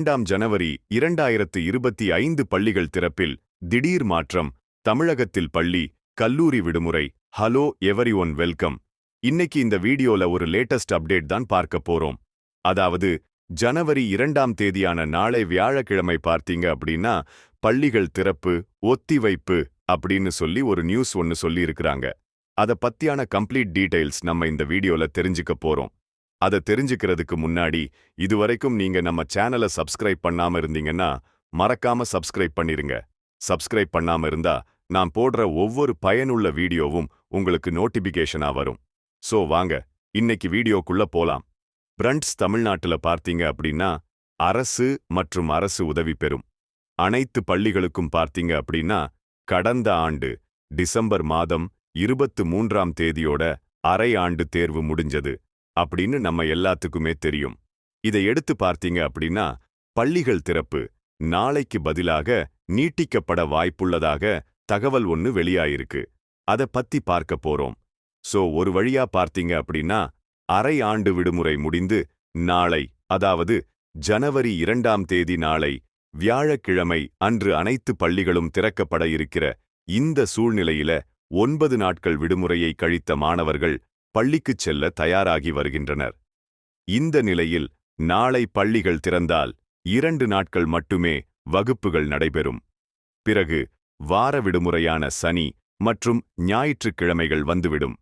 இரண்டாம் ஜனவரி இரண்டாயிரத்து இருபத்தி ஐந்து பள்ளிகள் திறப்பில் திடீர் மாற்றம் தமிழகத்தில் பள்ளி கல்லூரி விடுமுறை. ஹலோ எவரி ஒன் வெல்கம் இன்னைக்கு இந்த வீடியோல ஒரு லேட்டஸ்ட் அப்டேட் தான் பார்க்க போறோம். அதாவது ஜனவரி இரண்டாம் தேதியான நாளை வியாழக்கிழமை பார்த்தீங்க அப்படின்னா பள்ளிகள் திறப்பு ஒத்திவைப்பு அப்படின்னு சொல்லி ஒரு நியூஸ் ஒன்னு சொல்லி இருக்கிறாங்க அத பத்தியான கம்ப்ளீட் டீடைல்ஸ் நம்ம இந்த வீடியோல தெரிஞ்சுக்க போறோம். அதை தெரிஞ்சுக்கிறதுக்கு முன்னாடி இதுவரைக்கும் நீங்க நம்ம சேனலை சப்ஸ்கிரைப் பண்ணாம இருந்தீங்கன்னா மறக்காம சப்ஸ்கிரைப் பண்ணிருங்க. சப்ஸ்கிரைப் பண்ணாம இருந்தா நான் போடுற ஒவ்வொரு பயனுள்ள வீடியோவும் உங்களுக்கு நோட்டிபிகேஷனா வரும். சோ வாங்க இன்னைக்கு வீடியோக்குள்ள போலாம். பிரண்ட்ஸ் தமிழ்நாட்டுல பார்த்தீங்க அப்படின்னா அரசு மற்றும் அரசு உதவி பெறும். அனைத்து பள்ளிகளுக்கும் பார்த்தீங்க அப்படின்னா கடந்த ஆண்டு டிசம்பர் மாதம் இருபத்து மூன்றாம் தேதியோட அரை ஆண்டு தேர்வு முடிஞ்சது. அப்படின்னு நம்ம எல்லாத்துக்குமே தெரியும். இதை எடுத்து பார்த்தீங்க அப்படின்னா பள்ளிகள் திறப்பு நாளைக்கு பதிலாக நீட்டிக்கப்பட வாய்ப்புள்ளதாக தகவல் ஒன்னு வெளியாயிருக்கு. அதை பத்தி பார்க்க போறோம். சோ ஒரு வழியா பார்த்தீங்க அப்படின்னா அரை ஆண்டு விடுமுறை முடிந்து நாளை அதாவது ஜனவரி இரண்டாம் தேதி நாளை வியாழக்கிழமை அன்று அனைத்து பள்ளிகளும் திறக்கப்பட இருக்கிற இந்த சூழ்நிலையில ஒன்பது நாட்கள் விடுமுறையை கழித்த மாணவர்கள் பள்ளிக்குச் செல்ல தயாராகி வருகின்றனர். இந்த நிலையில் நாளை பள்ளிகள் திறந்தால் இரண்டு நாட்கள் மட்டுமே வகுப்புகள் நடைபெறும். பிறகு வார விடுமுறையான சனி மற்றும் ஞாயிற்றுக்கிழமைகள் வந்துவிடும்.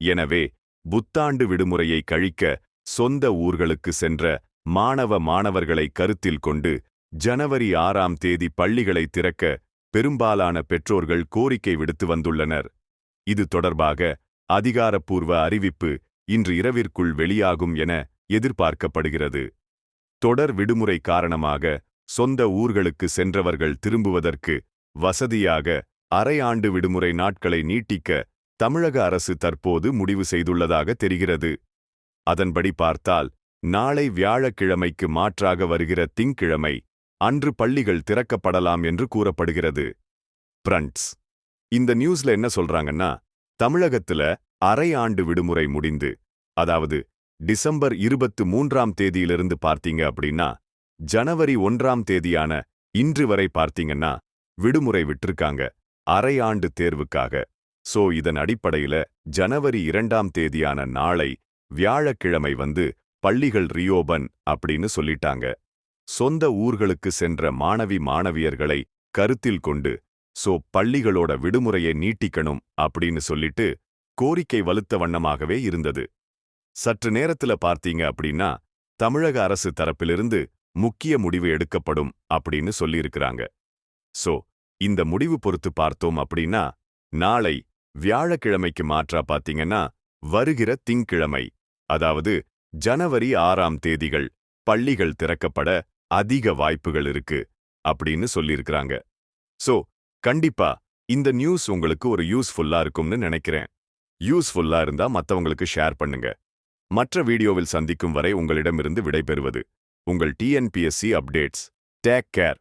எனவே புத்தாண்டு விடுமுறையை கழிக்க சொந்த ஊர்களுக்கு சென்ற மாணவ மாணவர்களை கருத்தில் கொண்டு ஜனவரி ஆறாம் தேதி பள்ளிகளை திறக்க பெரும்பாலான பெற்றோர்கள் கோரிக்கை விடுத்து வந்துள்ளனர். இது தொடர்பாக அதிகாரப்பூர்வ அறிவிப்பு இன்று இரவிற்குள் வெளியாகும் என எதிர்பார்க்கப்படுகிறது. தொடர் விடுமுறை காரணமாக சொந்த ஊர்களுக்கு சென்றவர்கள் திரும்புவதற்கு வசதியாக அரை ஆண்டு விடுமுறை நாட்களை நீட்டிக்க தமிழக அரசு தற்போது முடிவு செய்துள்ளதாக தெரிகிறது. அதன்படி பார்த்தால் நாளை வியாழக்கிழமைக்கு மாற்றாக வருகிற திங்கிழமை அன்று பள்ளிகள் திறக்கப்படலாம் என்று கூறப்படுகிறது. பிரண்ட்ஸ் இந்த நியூஸ்ல என்ன சொல்றாங்கன்னா தமிழகத்துல அரை ஆண்டு விடுமுறை முடிந்து அதாவது டிசம்பர் இருபத்து மூன்றாம் தேதியிலிருந்து பார்த்தீங்க அப்படின்னா ஜனவரி ஒன்றாம் தேதியான இன்று வரை பார்த்தீங்கன்னா விடுமுறை விட்டிருக்காங்க அரை ஆண்டு தேர்வுக்காக. சோ இதன் அடிப்படையில ஜனவரி இரண்டாம் தேதியான நாளை வியாழக்கிழமை வந்து பள்ளிகள் ரியோபன் அப்படின்னு சொல்லிட்டாங்க. சொந்த ஊர்களுக்கு சென்ற மாணவி மாணவியர்களை கருத்தில் கொண்டு சோ பள்ளிகளோட விடுமுறையை நீட்டிக்கணும் அப்படின்னு சொல்லிட்டு கோரிக்கை வலுத்த வண்ணமாகவே இருந்தது. சற்று நேரத்துல பார்த்தீங்க அப்படின்னா தமிழக அரசு தரப்பிலிருந்து முக்கிய முடிவு எடுக்கப்படும் அப்படின்னு சொல்லியிருக்கிறாங்க. சோ இந்த முடிவு பொறுத்து பார்த்தோம் அப்படின்னா நாளை வியாழக்கிழமைக்கு மாற்றா பாத்தீங்கன்னா வருகிற திங்கிழமை அதாவது ஜனவரி ஆறாம் தேதிகள் பள்ளிகள் திறக்கப்பட அதிக வாய்ப்புகள் இருக்கு அப்படின்னு சொல்லியிருக்கிறாங்க. சோ கண்டிப்பா இந்த நியூஸ் உங்களுக்கு ஒரு யூஸ்ஃபுல்லா இருக்கும்னு நினைக்கிறேன். யூஸ்ஃபுல்லா இருந்தா மத்தவங்களுக்கு ஷேர் பண்ணுங்க. மற்ற வீடியோவில் சந்திக்கும் வரை உங்களிடமிருந்து விடைபெறுவது உங்கள் டிஎன்பிஎஸ்சி அப்டேட்ஸ் டேக் கேர்